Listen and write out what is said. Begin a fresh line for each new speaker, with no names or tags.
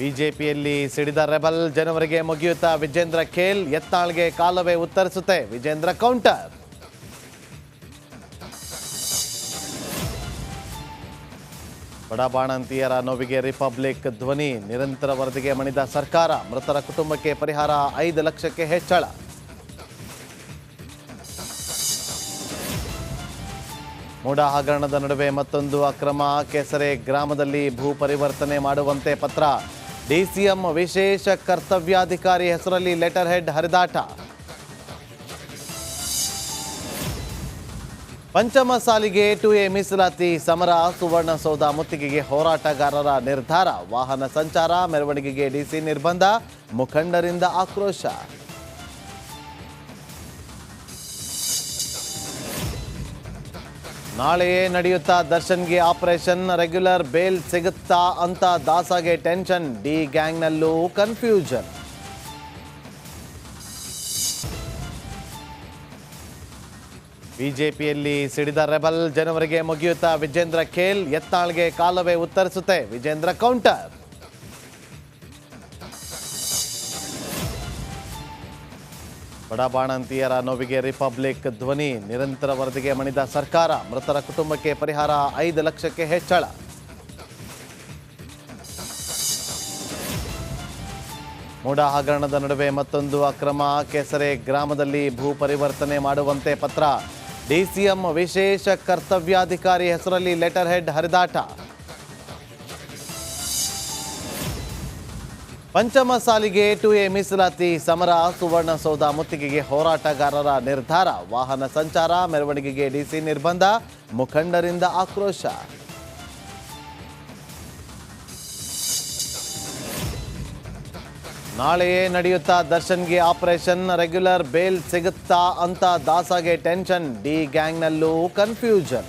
ಬಿಜೆಪಿಯಲ್ಲಿ ಸಿಡಿದ ರೆಬಲ್ ಜನವರಿಗೆ ಮುಗಿಯುತ್ತಾ ವಿಜೇಂದ್ರ ಖೇಲ್ ಎತ್ತಾಳ್ಗೆ ಕಾಲವೇ ಉತ್ತರಿಸುತ್ತೆ ವಿಜೇಂದ್ರ ಕೌಂಟರ್. ಬಡಬಾಣಂತಿಯರ ನೋವಿಗೆ ರಿಪಬ್ಲಿಕ್ ಧ್ವನಿ, ನಿರಂತರ ವರದಿಗೆ ಮಣಿದ ಸರ್ಕಾರ, ಮೃತರ ಕುಟುಂಬಕ್ಕೆ ಪರಿಹಾರ ಐದು ಲಕ್ಷಕ್ಕೆ ಹೆಚ್ಚಳ. ಮೂಡ ಹಗರಣದ ನಡುವೆ ಮತ್ತೊಂದು ಅಕ್ರಮ ಕೆಸರೆ, ಗ್ರಾಮದಲ್ಲಿ ಭೂ ಪರಿವರ್ತನೆ ಮಾಡುವಂತೆ ಪತ್ರ. ಡಿಸಿಎಂ ವಿಶೇಷ ಕರ್ತವ್ಯಾಧಿಕಾರಿ ಹೆಸರಲ್ಲಿ ಲೆಟರ್ ಹೆಡ್ ಹರಿದಾಟ. ಪಂಚಮ ಸಾಲಿಗೆ ಟು ಎ ಮೀಸಲಾತಿ ಸಮರ ಸುವರ್ಣಸೌಧ ಮುತ್ತಿಗೆಗೆ ಹೋರಾಟಗಾರರ ನಿರ್ಧಾರ, ವಾಹನ ಸಂಚಾರ, ಮೆರವಣಿಗೆಗೆ ಡಿಸಿ ನಿರ್ಬಂಧ, ಮುಖಂಡರಿಂದ ಆಕ್ರೋಶ. ನಾಳೆಯೇ ನಡೆಯುತ್ತಾ ದರ್ಶನ್ಗೆ ಆಪರೇಷನ್, ರೆಗ್ಯುಲರ್ ಬೇಲ್ ಸಿಗುತ್ತಾ ಅಂತ ದಾಸಾಗೆ ಟೆನ್ಷನ್, ಡಿ ಗ್ಯಾಂಗ್ನಲ್ಲೂ ಕನ್ಫ್ಯೂಷನ್. ಬಿಜೆಪಿಯಲ್ಲಿ ಸಿಡಿದ ರೆಬಲ್ ಜನವರಿಗೆ ಮುಗಿಯುತ್ತಾ ವಿಜೇಂದ್ರ ಖೇಲ್ ಯತ್ನಾಳ್ಗೆ ಕಾಲವೇ ಉತ್ತರಿಸುತ್ತೆ ವಿಜೇಂದ್ರ ಕೌಂಟರ್. ಬಡ ಬಾಣಂತಿಯರ ನೋವಿಗೆ ರಿಪಬ್ಲಿಕ್ ಧ್ವನಿ, ನಿರಂತರ ವರದಿಗೆ ಮಣಿದ ಸರ್ಕಾರ, ಮೃತರ ಕುಟುಂಬಕ್ಕೆ ಪರಿಹಾರ ಐದು ಲಕ್ಷಕ್ಕೆ ಹೆಚ್ಚಳ. ಮೂಡ ಹಗರಣದ ನಡುವೆ ಮತ್ತೊಂದು ಅಕ್ರಮ ಕೆಸರೆ, ಗ್ರಾಮದಲ್ಲಿ ಭೂ ಪರಿವರ್ತನೆ ಮಾಡುವಂತೆ ಪತ್ರ. ಡಿಸಿಎಂ ವಿಶೇಷ ಕರ್ತವ್ಯಾಧಿಕಾರಿ ಹೆಸರಲ್ಲಿ ಲೆಟರ್ ಹೆಡ್ ಹರಿದಾಟ. ಪಂಚಮ ಸಾಲಿಗೆ ಟು ಎ ಮೀಸಲಾತಿ ಸಮರ ಸುವರ್ಣಸೌಧ ಮುತ್ತಿಗೆಗೆ ಹೋರಾಟಗಾರರ ನಿರ್ಧಾರ, ವಾಹನ ಸಂಚಾರ, ಮೆರವಣಿಗೆಗೆ ಡಿಸಿ ನಿರ್ಬಂಧ, ಮುಖಂಡರಿಂದ ಆಕ್ರೋಶ. ನಾಳೆಯೇ ನಡೆಯುತ್ತಾ ದರ್ಶನ್ಗೆ ಆಪರೇಷನ್, ರೆಗ್ಯುಲರ್ ಬೇಲ್ ಸಿಗುತ್ತಾ ಅಂತ ದಾಸಾಗೆ ಟೆನ್ಷನ್, ಡಿ ಗ್ಯಾಂಗ್ನಲ್ಲೂ ಕನ್ಫ್ಯೂಷನ್.